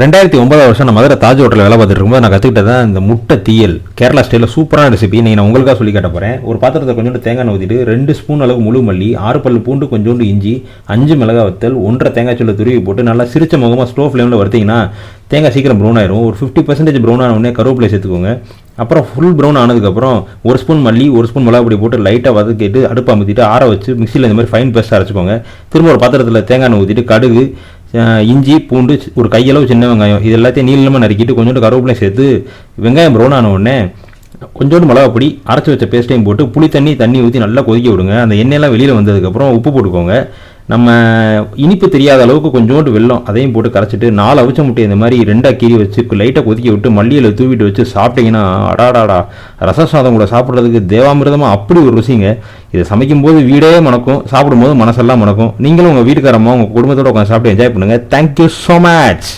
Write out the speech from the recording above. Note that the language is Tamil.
ரெண்டாயிரத்தி ஒன்பதாம் வருஷம் நான் மதுரை தாஜ் ஹோட்டலில் வேலை பார்த்துட்டு இருக்கும்போது நான் கற்றுக்கிட்டது தான் இந்த முட்டை தீயல். கேரளா ஸ்டைலில் சூப்பரான ரெசிபி நீங்கள் நான் உங்களுக்காக சொல்லி காட்ட போகிறேன் ஒரு பாத்திரத்தை கொஞ்சோண்டு தேங்காய் எண்ணெய் ஊற்றிட்டு ரெண்டு ஸ்பூன் அளவு முழு மல்லி ஆறு பல்லு பூண்டு கொஞ்சோண்டு இஞ்சி அஞ்சு மிளகா வத்தல் ஒன்றரை தேங்காய் சொல்ல துருவி போட்டு நல்லா சிரிச்ச முகமாக ஸ்லோ ஃப்ளேமில் வறுத்தீங்கன்னா தேங்காய் சீக்கிரம் ப்ரௌன் ஆயிரும். ஒரு ஃபிஃப்டி பர்சன்டேஜ் ப்ரௌன் ஆன உடனே கருவேப்பிலை சேர்த்துக்கோங்க. அப்புறம் ஃபுல் ப்ரௌன் ஆனதுக்கப்புறம் ஒரு ஸ்பூன் மல்லி ஒரு ஸ்பூன் மிளகா பொடி போட்டு லைட்டாக வதக்கிட்டு அடுப்பு அமுத்திட்டு ஆற வச்சு மிக்சியில் இந்த மாதிரி ஃபைன் பேஸ்ட் அரைச்சிக்கோங்க. திரும்ப ஒரு பாத்திரத்தில் தேங்காய் எண்ணெய் ஊற்றிட்டு கடுகு இஞ்சி பூண்டு ஒரு கையளவு சின்ன வெங்காயம் இது எல்லாத்தையும் நீளமாக நறுக்கிட்டு கொஞ்சோண்டு கருவேப்பிலையும் சேர்த்து வெங்காயம் ப்ரௌன் ஆன உடனே கொஞ்சோண்டு மிளகா பொடி அரைச்சி வச்ச பேஸ்ட்டையும் போட்டு புளி தண்ணி தண்ணி ஊற்றி நல்லா கொதிக்க விடுங்க. அந்த எண்ணெயெல்லாம் வெளியில் வந்ததுக்கப்புறம் உப்பு போட்டுக்கோங்க. நம்ம இனிப்பு தெரியாத அளவுக்கு கொஞ்சோண்டு வெல்லம் அதையும் போட்டு கரைச்சிட்டு நாலு அவிச்ச முட்டை இந்த மாதிரி ரெண்டாக கீறி வச்சு லைட்டாக கொதிக்க விட்டு மல்லியில் தூவிட்டு வச்சு சாப்பிட்டீங்கன்னா அடாடாடா. ரச சாதம் கூட சாப்பிட்றதுக்கு தேவாமிரதமாக அப்படி ஒரு ருசிங்க. இதை சமைக்கும்போது வீடே மணக்கும் சாப்பிடும்போது மனசெல்லாம் மணக்கும். நீங்களும் உங்கள் வீட்டுக்காரம்மா உங்கள் குடும்பத்தோட உட்காந்து சாப்பிட்டு என்ஜாய் பண்ணுங்கள் தேங்க்யூ ஸோ மச்